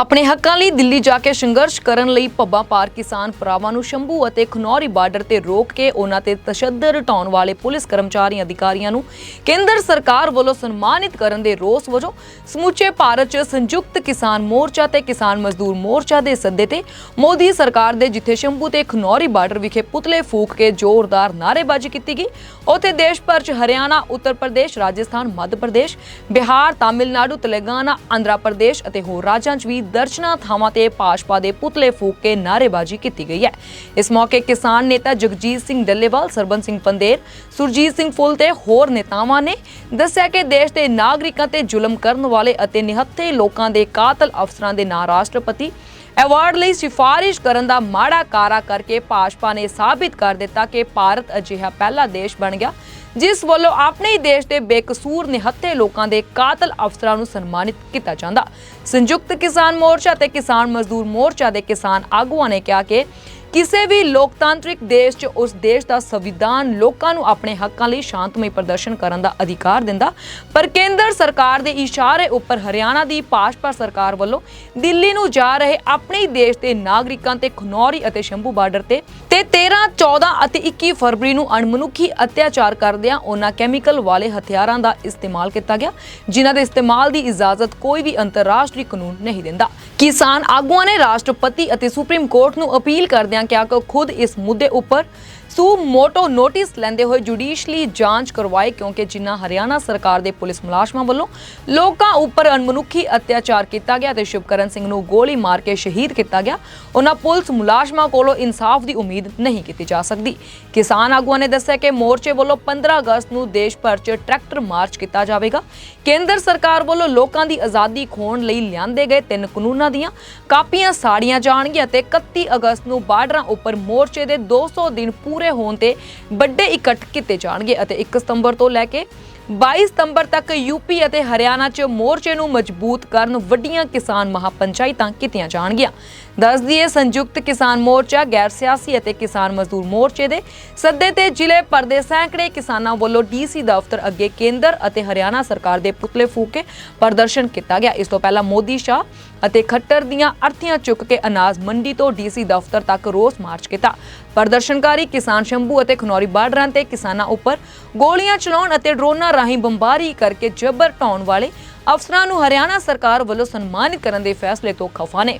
ਆਪਣੇ ਹੱਕਾਂ ਲਈ ਦਿੱਲੀ ਜਾ ਕੇ ਸੰਘਰਸ਼ ਕਰਨ ਲਈ ਪੱਬਾਂ ਪਾਰ ਕਿਸਾਨ ਭਰਾਵਾਂ ਨੂੰ ਸ਼ੰਭੂ ਅਤੇ ਖਨੌਰੀ ਬਾਰਡਰ ਤੇ ਰੋਕ ਕੇ ਉਹਨਾਂ ਤੇ ਤਸ਼ੱਦਦ ਢਾਉਣ ਵਾਲੇ ਪੁਲਿਸ ਕਰਮਚਾਰੀ ਅਧਿਕਾਰੀਆਂ ਨੂੰ ਕੇਂਦਰ ਸਰਕਾਰ ਵੱਲੋਂ ਸਨਮਾਨਿਤ ਕਰਨ ਦੇ ਰੋਸ ਵਜੋਂ ਸਮੁੱਚੇ ਭਾਰਤ 'ਚ ਸੰਯੁਕਤ ਕਿਸਾਨ ਮੋਰਚਾ ਤੇ ਕਿਸਾਨ ਮਜ਼ਦੂਰ ਮੋਰਚਾ ਦੇ ਸੱਦੇ ਤੇ ਮੋਦੀ ਸਰਕਾਰ ਦੇ ਜਿੱਥੇ ਸ਼ੰਭੂ ਤੇ ਖਨੌਰੀ ਬਾਰਡਰ ਵਿਖੇ ਪੁਤਲੇ ਫੂਕ ਕੇ ਜ਼ੋਰਦਾਰ ਨਾਅਰੇਬਾਜ਼ੀ ਕੀਤੀ ਗਈ, ਉੱਥੇ ਦੇਸ਼ ਭਰ 'ਚ ਹਰਿਆਣਾ, ਉੱਤਰ ਪ੍ਰਦੇਸ਼, ਰਾਜਸਥਾਨ, ਮੱਧ ਪ੍ਰਦੇਸ਼, ਬਿਹਾਰ, ਤਾਮਿਲਨਾਡੂ, ਤੇਲੰਗਾਨਾ, ਆਂਧਰਾ ਪ੍ਰਦੇਸ਼ ਅਤੇ ਹੋਰ ਰਾਜਾਂ 'ਚ ਵੀ ਦਰਜਨਾਂ ਥਾਵਾਂ ਤੇ ਭਾਜਪਾ ਦੇ ਪੁਤਲੇ ਫੂਕ ਕੇ ਨਾਅਰੇਬਾਜ਼ੀ ਕੀਤੀ ਗਈ ਹੈ। ਇਸ ਮੌਕੇ ਕਿਸਾਨ ਨੇਤਾ ਜਗਜੀਤ ਸਿੰਘ ਡੱਲੇਵਾਲ ਸਰਬਨ ਸਿੰਘ ਪੰਦੇਰ, ਸੁਰਜੀਤ ਸਿੰਘ ਫੁੱਲ ਤੇ ਹੋਰ ਨੇਤਾਵਾਂ ਨੇ ਦੱਸਿਆ ਕਿ ਦੇਸ਼ ਦੇ ਨਾਗਰਿਕਾਂ ਤੇ ਜ਼ੁਲਮ ਕਰਨ ਵਾਲੇ ਅਤੇ ਨਿਹੱਥੇ ਲੋਕਾਂ ਦੇ ਕਾਤਲ ਅਫਸਰਾਂ ਦੇ ਨਾਂ ਰਾਸ਼ਟਰਪਤੀ ਅਵਾਰਡ ਲਈ ਸਿਫਾਰਿਸ਼ ਕਰਨ ਦਾ ਮਾੜਾ ਕਾਰਾ ਕਰਕੇ ਭਾਜਪਾ ਨੇ ਸਾਬਿਤ ਕਰ ਦਿੱਤਾ ਕਿ ਭਾਰਤ ਅਜਿਹਾ ਪਹਿਲਾ ਦੇਸ਼ ਬਣ ਗਿਆ, ਜਿਸ ਵੱਲੋਂ ਆਪਣੇ ਹੀ ਦੇਸ਼ ਦੇ ਬੇਕਸੂਰ ਨਿਹੱਥੇ ਲੋਕਾਂ ਦੇ ਕਾਤਲ ਅਫਸਰਾਂ ਨੂੰ ਸਨਮਾਨਿਤ ਕੀਤਾ ਜਾਂਦਾ। ਸੰਯੁਕਤ ਕਿਸਾਨ ਮੋਰਚਾ ਤੇ ਕਿਸਾਨ ਮਜ਼ਦੂਰ ਮੋਰਚਾ ਦੇ ਕਿਸਾਨ ਆਗੂਆਂ ਨੇ ਕਿਹਾ ਕਿ ਕਿਸੇ ਵੀ ਲੋਕਤਾਂਤਰਿਕ ਦੇਸ਼ 'ਚ ਉਸ ਦੇਸ਼ ਦਾ ਸੰਵਿਧਾਨ ਲੋਕਾਂ ਨੂੰ ਆਪਣੇ ਹੱਕਾਂ ਲਈ ਸ਼ਾਂਤਮਈ ਪ੍ਰਦਰਸ਼ਨ ਕਰਨ ਦਾ ਅਧਿਕਾਰ ਦਿੰਦਾ। ਪਰ ਕੇਂਦਰ ਸਰਕਾਰ ਦੇ ਇਸ਼ਾਰੇ ਉੱਪਰ ਹਰਿਆਣਾ ਦੀ ਭਾਜਪਾ ਸਰਕਾਰ ਵੱਲੋਂ ਦਿੱਲੀ ਨੂੰ ਜਾ ਰਹੇ ਆਪਣੇ ਦੇਸ਼ ਦੇ ਨਾਗਰਿਕਾਂ ਤੇ ਖਨੌਰੀ ਅਤੇ ਸ਼ੰਭੂ ਬਾਰਡਰ ਤੇ ਤੇ 13 14 ਅਤੇ 21 ਫਰਵਰੀ ਨੂੰ ਅਣਮਨੁੱਖੀ ਅਤਿਆਚਾਰ ਕਰਦਿਆਂ ਉਹਨਾਂ ਕੈਮੀਕਲ ਵਾਲੇ ਹਥਿਆਰਾਂ ਦਾ ਇਸਤੇਮਾਲ ਕੀਤਾ ਗਿਆ, ਜਿਨ੍ਹਾਂ ਦੇ ਇਸਤੇਮਾਲ ਦੀ ਇਜਾਜ਼ਤ ਕੋਈ ਵੀ ਅੰਤਰਰਾਸ਼ਟਰੀ ਕਾਨੂੰਨ ਨਹੀਂ ਦਿੰਦਾ। ਕਿਸਾਨ ਆਗੂਆਂ ਨੇ ਰਾਸ਼ਟਰਪਤੀ ਅਤੇ ਸੁਪਰੀਮ ਕੋਰਟ ਨੂੰ ਅਪੀਲ ਕਰਦਿਆਂ ਕਿਹਾ ਕਿ ਉਹ ਖੁਦ ਇਸ ਮੁੱਦੇ ਉੱਪਰ ਸੂ ਮੋਟੋ ਨੋਟਿਸ ਲੈਂਦੇ ਹੋਏ ਜੁਡੀਸ਼ਲੀ ਜਾਂਚ ਕਰਵਾਏ ਕਿਉਂਕਿ ਜਿਨ੍ਹਾਂ ਹਰਿਆਣਾ ਸਰਕਾਰ ਦੇ ਪੁਲਿਸ ਮੁਲਾਜ਼ਮਾਂ ਵੱਲੋਂ ਲੋਕਾਂ ਉੱਪਰ ਅਣਮਨੁੱਖੀ ਅਤਿਆਚਾਰ ਕੀਤਾ ਗਿਆ ਤੇ ਸ਼ਿਵਕਰਨ ਸਿੰਘ ਨੂੰ ਗੋਲੀ ਮਾਰ ਕੇ ਸ਼ਹੀਦ ਕੀਤਾ ਗਿਆ, ਉਹਨਾਂ ਪੁਲਿਸ ਮੁਲਾਜ਼ਮਾਂ ਕੋਲੋਂ ਇਨਸਾਫ ਦੀ ਉਮੀਦ ਨਹੀਂ ਕੀਤੀ ਜਾ ਸਕਦੀ। ਕਿਸਾਨ ਆਗੂਆਂ ਨੇ ਦੱਸਿਆ ਕਿ ਮੋਰਚੇ ਵੱਲੋਂ 15 ਅਗਸਤ ਨੂੰ ਦੇਸ਼ ਭਰ 'ਚ ਟਰੈਕਟਰ ਮਾਰਚ ਕੀਤਾ ਜਾਵੇਗਾ। ਕੇਂਦਰ ਸਰਕਾਰ ਵੱਲੋਂ ਲੋਕਾਂ ਦੀ ਆਜ਼ਾਦੀ ਖੋਣ ਲਈ ਲਿਆਂਦੇ ਗਏ ਤਿੰਨ ਕਾਨੂੰਨਾਂ ਦੀਆਂ ਕਾਪੀਆਂ ਸਾੜੀਆਂ ਜਾਣਗੀਆਂ ਤੇ 31 ਅਗਸਤ ਨੂੰ ਬਾਰਡਰਾਂ ਉੱਪਰ ਮੋਰਚੇ ਦੇ 200 ਦਿਨ ਪੂਰੇ ਹੋਣ ਤੇ ਵੱਡੇ ਇਕੱਠ ਕੀਤੇ ਜਾਣਗੇ ਅਤੇ 1 ਸਤੰਬਰ ਤੋਂ ਲੈ ਕੇ 22 ਸਤੰਬਰ ਤੱਕ ਯੂਪੀ ਅਤੇ ਹਰਿਆਣਾ 'ਚ ਮੋਰਚੇ ਨੂੰ ਮਜ਼ਬੂਤ ਕਰਨ ਵੱਡੀਆਂ ਕਿਸਾਨ ਮਹਾਪੰਚਾਇਤਾਂ ਕੀਤੀਆਂ ਜਾਣਗੀਆਂ। ਦੱਸ ਦਈਏ, ਸੰਯੁਕਤ ਕਿਸਾਨ ਮੋਰਚਾ, ਗੈਰ ਸਿਆਸੀ ਅਤੇ ਕਿਸਾਨ ਮਜ਼ਦੂਰ ਮੋਰਚੇ ਦੇ ਸੱਦੇ ਤੇ ਜ਼ਿਲ੍ਹੇ ਭਰ ਦੇ ਸੈਂਕੜੇ ਕਿਸਾਨਾਂ ਵੱਲੋਂ ਡੀਸੀ ਦਫ਼ਤਰ ਅੱਗੇ ਕੇਂਦਰ ਅਤੇ ਹਰਿਆਣਾ ਸਰਕਾਰ ਦੇ ਪੁਤਲੇ ਫੂਕ ਕੇ ਪ੍ਰਦਰਸ਼ਨ ਕੀਤਾ ਗਿਆ। ਇਸ ਤੋਂ ਪਹਿਲਾਂ ਮੋਦੀ ਸ਼ਾਹ ਅਤੇ ਖੱਟਰ ਦੀਆਂ ਅਰਥੀਆਂ ਚੁੱਕ ਕੇ ਅਨਾਜ ਮੰਡੀ ਤੋਂ ਡੀਸੀ ਦਫ਼ਤਰ ਤੱਕ ਰੋਸ ਮਾਰਚ ਕੀਤਾ। ਪ੍ਰਦਰਸ਼ਨਕਾਰੀ ਕਿਸਾਨ ਸ਼ੰਭੂ ਅਤੇ ਖਨੌਰੀ ਬਾਰਡਰਾਂ ਤੇ ਕਿਸਾਨਾਂ ਉੱਪਰ ਗੋਲੀਆਂ ਚਲਾਉਣ ਅਤੇ ਡਰੋਨਾਂ ਰਾਹੀਂ ਬੰਬਾਰੀ ਕਰਕੇ ਜਬਰ ਢਾਉਣ ਵਾਲੇ ਅਫਸਰਾਂ ਨੂੰ ਹਰਿਆਣਾ ਸਰਕਾਰ ਵੱਲੋਂ ਸਨਮਾਨਿਤ ਕਰਨ ਦੇ ਫੈਸਲੇ ਤੋਂ ਖਫਾ ਨੇ।